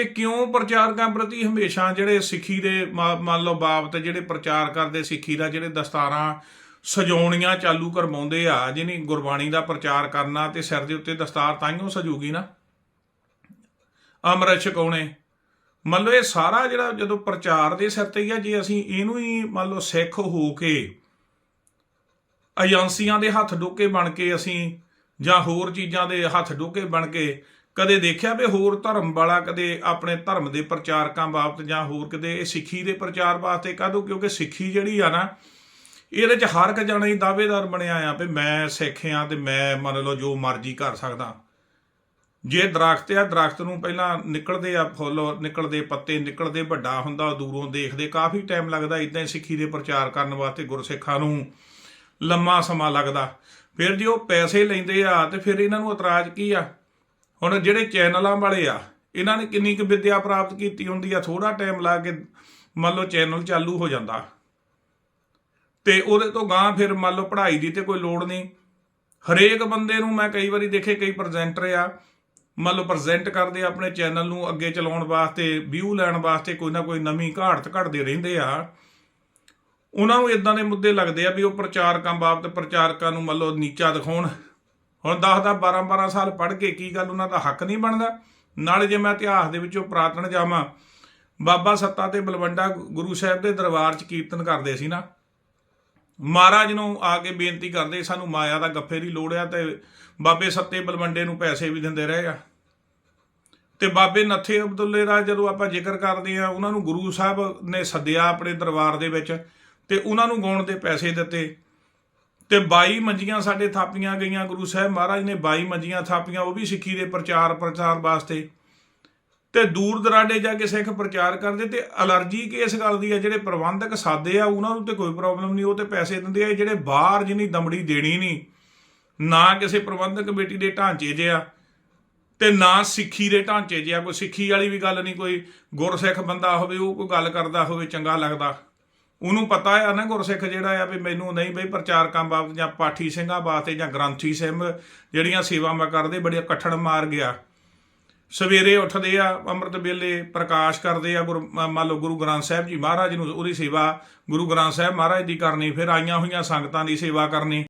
ਤੇ ਕਿਉਂ ਪ੍ਰਚਾਰਕਾਂ ਪ੍ਰਤੀ ਹਮੇਸ਼ਾ ਜਿਹੜੇ ਸਿੱਖੀ ਦੇ ਮੰਨ ਲਓ ਬਾਬਤ ਜਿਹੜੇ ਪ੍ਰਚਾਰ ਕਰਦੇ ਸਿੱਖੀ ਦਾ ਜਿਹੜੇ ਦਸਤਾਰਾਂ ਸਜਾਉਣੀਆਂ ਚਾਲੂ ਕਰਵਾਉਂਦੇ ਆ ਜਿਹਨੀ ਗੁਰਬਾਣੀ ਦਾ ਪ੍ਰਚਾਰ ਕਰਨਾ ਤੇ ਸਿਰ ਦੇ ਉੱਤੇ ਦਸਤਾਰ ਤਾਈਓ ਸਜੂਗੀ ਨਾ। ਅੰਮ੍ਰਿਤ ਛਕਾਉਣੇ। ਮੰਨ ਲਓ ਇਹ ਸਾਰਾ ਜਿਹੜਾ ਜਦੋਂ ਪ੍ਰਚਾਰ ਦੇ ਸਿਰ ਤੇ ਹੀ ਆ, ਜੇ ਅਸੀਂ ਇਹਨੂੰ ਹੀ ਮੰਨ ਲਓ ਸਿੱਖ ਹੋ ਕੇ ਏਜੰਸੀਆਂ ਦੇ ਹੱਥ ਡੋਕੇ ਬਣ ਕੇ ਅਸੀਂ ਜਾਂ ਹੋਰ ਚੀਜ਼ਾਂ ਦੇ ਹੱਥ ਡੋਕੇ ਬਣ ਕੇ ਕਦੇ ਦੇਖਿਆ ਵੀ ਹੋਰ ਧਰਮ ਵਾਲਾ ਕਦੇ ਆਪਣੇ ਧਰਮ ਦੇ ਪ੍ਰਚਾਰਕਾਂ ਬਾਬਤ ਜਾਂ ਹੋਰ ਕਿਤੇ ਇਹ ਸਿੱਖੀ ਦੇ ਪ੍ਰਚਾਰ ਵਾਸਤੇ ਕਾਹਦੋਂ? ਕਿਉਂਕਿ ਸਿੱਖੀ ਜਿਹੜੀ ਆ ਨਾ ਇਹਦੇ ਚ ਹਰ ਇੱਕ ਜਣਾ ਹੀ ਦਾਅਵੇਦਾਰ ਬਣਿਆ ਆ ਵੀ ਮੈਂ ਸਿੱਖ ਆ ਤੇ ਮੈਂ ਮੰਨ ਲਓ ਜੋ ਮਰਜ਼ੀ ਕਰ ਸਕਦਾ। ਜੇ ਦਰਖਤ ਆ, ਦਰਖਤ ਨੂੰ ਪਹਿਲਾਂ ਨਿਕਲਦੇ ਆ ਫੁੱਲ, ਨਿਕਲਦੇ ਪੱਤੇ, ਨਿਕਲਦੇ ਵੱਡਾ ਹੁੰਦਾ ਦੂਰੋਂ ਦੇਖਦੇ, ਕਾਫੀ ਟਾਈਮ ਲੱਗਦਾ ਇਦਾਂ ਹੀ ਸਿੱਖੀ ਦੇ ਪ੍ਰਚਾਰ ਕਰਨ ਵਾਸਤੇ ਗੁਰਸਿੱਖਾਂ ਨੂੰ ਲੰਮਾ ਸਮਾਂ ਲੱਗਦਾ। ਫਿਰ ਜੇ ਉਹ ਪੈਸੇ ਲੈਂਦੇ ਆ ਤੇ ਫਿਰ ਇਹਨਾਂ ਨੂੰ ਇਤਰਾਜ਼ ਕੀ ਆ? ਹੁਣ ਜਿਹੜੇ ਚੈਨਲਾਂ ਵਾਲੇ ਆ, ਇਹਨਾਂ ਨੇ ਕਿੰਨੀ ਕੁ ਵਿੱਦਿਆ ਪ੍ਰਾਪਤ ਕੀਤੀ ਹੁੰਦੀ ਆ? ਥੋੜਾ ਟਾਈਮ ਲਾ ਕੇ ਮੰਨ ਲਓ ਚੈਨਲ ਚਾਲੂ ਹੋ ਜਾਂਦਾ। ਤੇ ਉਹਦੇ ਤੋਂ ਗਾਂ ਫਿਰ ਮੰਨ ਲਓ ਪੜ੍ਹਾਈ ਦੀ ਤੇ ਕੋਈ ਲੋੜ ਨਹੀਂ। ਹਰੇਕ ਬੰਦੇ ਨੂੰ ਮੈਂ ਕਈ ਵਾਰੀ ਦੇਖੇ, ਕਈ ਪ੍ਰੈਜ਼ੈਂਟਰ ਆ। ਮੰਨ ਲਓ ਪ੍ਰੈਜ਼ੈਂਟ ਕਰਦੇ ਆ ਆਪਣੇ ਚੈਨਲ ਨੂੰ ਅੱਗੇ ਚਲਾਉਣ ਵਾਸਤੇ ਵਿਊ ਲੈਣ ਵਾਸਤੇ ਕੋਈ ਨਾ ਕੋਈ ਨਵੀਂ ਘਾੜਤ ਘੜਦੇ ਰਹਿੰਦੇ ਆ। ਉਹਨਾਂ ਨੂੰ ਇਦਾਂ ਦੇ ਮੁੱਦੇ ਲੱਗਦੇ ਆ ਵੀ ਉਹ ਪ੍ਰਚਾਰਕਾਂ ਬਾਬਤ ਪ੍ਰਚਾਰਕਾਂ ਨੂੰ ਮੰਨ ਲਓ ਨੀਚਾ ਦਿਖਾਉਣ। ਹੁਣ 10 10 12 12 ਸਾਲ ਪੜ੍ਹ ਕੇ ਕੀ ਗੱਲ, ਉਹਨਾਂ ਦਾ ਹੱਕ ਨਹੀਂ ਬਣਦਾ। ਨਾਲੇ ਜੇ ਮੈਂ ਇਤਿਹਾਸ ਦੇ ਵਿੱਚੋਂ ਪ੍ਰਾਤਨ ਜਾਵਾਂ, ਬਾਬਾ ਸੱਤਾ ਤੇ ਬਲਵੰਡਾ ਗੁਰੂ ਸਾਹਿਬ ਦੇ ਦਰਬਾਰ 'ਚ ਕੀਰਤਨ ਕਰਦੇ ਸੀ ਨਾ। ਮਹਾਰਾਜ ਨੂੰ ਆ ਕੇ ਬੇਨਤੀ ਕਰਦੇ, ਸਾਨੂੰ ਮਾਇਆ ਦਾ ਗੱਫੇ ਦੀ ਲੋੜ ਆ ਤੇ ਬਾਬੇ ਸੱਤੇ ਬਲਵੰਡੇ ਨੂੰ ਪੈਸੇ ਵੀ ਦਿੰਦੇ ਰਹੇ ਆ। ਤੇ ਬਾਬੇ ਨੱਥੇ ਅਬਦੁੱਲੇ ਦਾ ਜਦੋਂ ਆਪਾਂ ਜ਼ਿਕਰ ਕਰਦੇ ਆ, ਉਹਨਾਂ ਨੂੰ ਗੁਰੂ ਸਾਹਿਬ ਨੇ ਸੱਦਿਆ ਆਪਣੇ ਦਰਬਾਰ ਦੇ ਵਿੱਚ ਤੇ ਉਹਨਾਂ ਨੂੰ ਗਾਉਣ ਦੇ ਪੈਸੇ ਦਿੱਤੇ। ਤੇ 22 ਮੰਜੀਆਂ ਸਾਡੇ ਥਾਪੀਆਂ ਗਈਆਂ, ਗੁਰੂ ਸਾਹਿਬ ਮਹਾਰਾਜ ਨੇ 22 ਮੰਜੀਆਂ ਥਾਪੀਆਂ, ਉਹ ਵੀ ਸਿੱਖੀ ਦੇ ਪ੍ਰਚਾਰ ਪ੍ਰਚਾਰ ਵਾਸਤੇ। ਤੇ ਦੂਰ ਦਰਾਡੇ ਜਾ ਕੇ ਸਿੱਖ ਪ੍ਰਚਾਰ ਕਰਦੇ ਤੇ ਅਲਰਜੀ ਕਿਸ ਗੱਲ ਦੀ ਆ, ਜਿਹੜੇ ਪ੍ਰਬੰਧਕ ਸਾਦੇ ਆ, ਉਹਨਾਂ ਨੂੰ ਤੇ ਕੋਈ ਪ੍ਰੋਬਲਮ ਨਹੀਂ, ਉਹ ਤੇ ਪੈਸੇ ਦਿੰਦੇ ਆ ਜਿਹੜੇ ਬਾਹਰ ਜਿੰਨੀ ਦਮੜੀ ਦੇਣੀ ਨਹੀਂ, ਨਾ ਕਿਸੇ ਪ੍ਰਬੰਧਕ ਕਮੇਟੀ ਦੇ ਢਾਂਚੇ 'ਚ ਆ, ਤੇ ਨਾ ਸਿੱਖੀ ਦੇ ਢਾਂਚੇ 'ਚ ਆ, ਕੋਈ ਸਿੱਖੀ ਵਾਲੀ ਵੀ ਗੱਲ ਨਹੀਂ, ਕੋਈ ਗੁਰਸਿੱਖ ਬੰਦਾ ਹੋਵੇ, ਉਹ ਕੋਈ ਗੱਲ ਕਰਦਾ ਹੋਵੇ, ਚੰਗਾ ਲੱਗਦਾ। ਉਹਨੂੰ ਪਤਾ ਆ ਨਾ ਗੁਰਸਿੱਖ ਜਿਹੜਾ ਆ ਵੀ ਮੈਨੂੰ ਨਹੀਂ ਬਈ ਪ੍ਰਚਾਰਕਾਂ ਬਾਬਤ ਜਾਂ ਪਾਠੀ ਸਿੰਘਾਂ ਵਾਸਤੇ ਜਾਂ ਗ੍ਰੰਥੀ ਸਿੰਘ ਜਿਹੜੀਆਂ ਸੇਵਾਵਾਂ ਕਰਦੇ ਬੜੀਆਂ ਕਠਣ ਮਾਰ ਗਿਆ। ਸਵੇਰੇ ਉੱਠਦੇ ਆ, ਅੰਮ੍ਰਿਤ ਵੇਲੇ ਪ੍ਰਕਾਸ਼ ਕਰਦੇ ਆ ਗੁਰੂ ਮੰਨ ਲਓ ਗੁਰੂ ਗ੍ਰੰਥ ਸਾਹਿਬ ਜੀ ਮਹਾਰਾਜ ਨੂੰ ਉਹਦੀ ਸੇਵਾ, ਗੁਰੂ ਗ੍ਰੰਥ ਸਾਹਿਬ ਮਹਾਰਾਜ ਦੀ ਕਰਨੀ, ਫਿਰ ਆਈਆਂ ਹੋਈਆਂ ਸੰਗਤਾਂ ਦੀ ਸੇਵਾ ਕਰਨੀ।